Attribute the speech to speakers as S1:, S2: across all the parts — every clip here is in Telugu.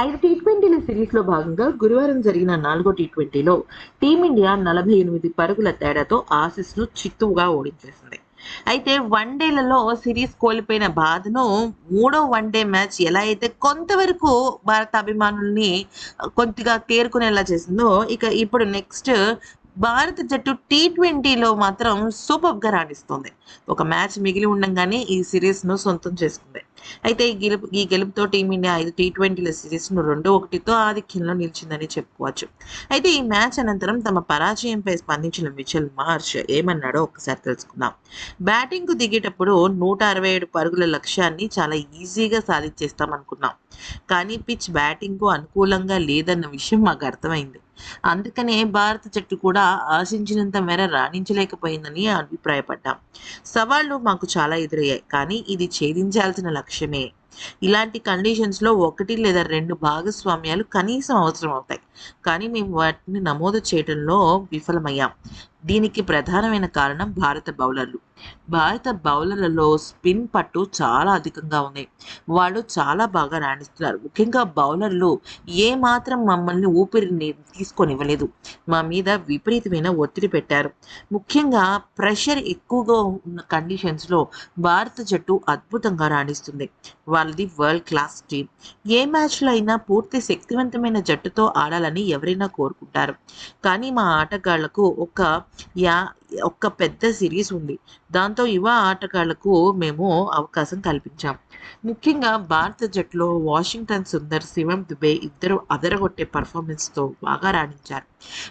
S1: ఐదు టీ ట్వంటీల సిరీస్లో భాగంగా గురువారం జరిగిన నాలుగో టీ ట్వంటీలో టీమిండియా నలభై ఎనిమిది పరుగుల తేడాతో ఆసీస్ను చిత్తుగా ఓడించేసింది. అయితే వన్డేలలో సిరీస్ కోల్పోయిన బాధను మూడో వన్డే మ్యాచ్ ఎలా అయితే కొంతవరకు భారత అభిమానుల్ని కొద్దిగా తేరుకునేలా చేసిందో ఇక ఇప్పుడు నెక్స్ట్ భారత జట్టు టీ ట్వంటీలో మాత్రం సూపర్గా రాణిస్తుంది. ఒక మ్యాచ్ మిగిలి ఉండంగానే ఈ సిరీస్ను సొంతం చేసుకుంది. అయితే ఈ గెలుపు ఈ గెలుపుతో టీమిండియా ఐదు టీ ట్వంటీల సిరీస్ను రెండు ఒకటితో ఆధిక్యంలో నిలిచిందని చెప్పుకోవచ్చు. అయితే ఈ మ్యాచ్ అనంతరం తమ పరాజయంపై స్పందించిన మిచెల్ మార్చ్ ఏమన్నాడో ఒకసారి తెలుసుకుందాం. బ్యాటింగ్కు దిగేటప్పుడు నూట అరవై ఏడు పరుగుల లక్ష్యాన్ని చాలా ఈజీగా సాధించేస్తాం అనుకున్నాం కానీ పిచ్ బ్యాటింగ్కు అనుకూలంగా లేదన్న విషయం మాకు అర్థమైంది. అందుకనే భారత జట్టు కూడా ఆశించినంత మేర రాణించలేకపోయిందని అభిప్రాయపడ్డాం. సవాళ్ళు మాకు చాలా ఎదురయ్యాయి. కానీ ఇది ఛేదించాల్సిన లక్ష్యం లక్ష్యమే. ఇలాంటి కండిషన్స్లో ఒకటి లేదా రెండు భాగస్వామ్యాలు కనీసం అవసరం అవుతాయి కానీ మేము వాటిని నమోదు చేయడంలో విఫలమయ్యాం. దీనికి ప్రధానమైన కారణం భారత బౌలర్లు. భారత బౌలర్లలో స్పిన్ పట్టు చాలా అధికంగా ఉంది. వాళ్ళు చాలా బాగా రాణిస్తున్నారు. ముఖ్యంగా బౌలర్లు ఏ మాత్రం మమ్మల్ని ఊపిరిని తీసుకొనివ్వలేదు. మా మీద విపరీతమైన ఒత్తిడి పెట్టారు. ముఖ్యంగా ప్రెషర్ ఎక్కువగా ఉన్న కండిషన్స్లో భారత జట్టు అద్భుతంగా రాణిస్తుంది. వాళ్ళది వరల్డ్ క్లాస్ టీం ఏ మ్యాచ్లో అయినా పూర్తి శక్తివంతమైన జట్టుతో ఆడాలని ఎవరైనా కోరుకుంటారు. కానీ మా ఆటగాళ్ళకు ఒక యా ఒక్క పెద్ద సిరీస్ ఉంది. దాంతో యువ ఆటగాళ్ళకు మేము అవకాశం కల్పించాం. ముఖ్యంగా భారత జట్టులో వాషింగ్టన్ సుందర్ శివం దుబే ఇద్దరు అదరగొట్టే పర్ఫార్మెన్స్తో బాగా రాణించారు.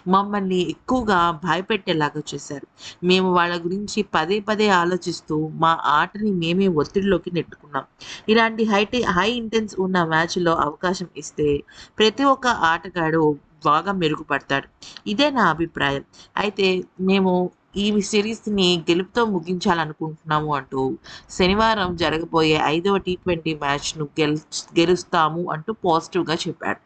S1: మమ్మల్ని ఎక్కువగా భయపెట్టేలాగా చేశారు. మేము వాళ్ళ గురించి పదే పదే ఆలోచిస్తూ మా ఆటని మేమే ఒత్తిడిలోకి నెట్టుకున్నాం. ఇలాంటి హై హై ఇంటెన్స్ ఉన్న మ్యాచ్లో అవకాశం ఇస్తే ప్రతి ఒక్క ఆటగాడు బాగా మెరుగుపడతాడు. ఇదే నా అభిప్రాయం. అయితే మేము ఈ సిరీస్ని గెలుపుతో ముగించాలనుకుంటున్నాము అంటూ శనివారం జరగబోయే ఐదవ టీ ట్వంటీ మ్యాచ్ను గెల్ గెలుస్తాము అంటూ పాజిటివ్గా చెప్పాడు.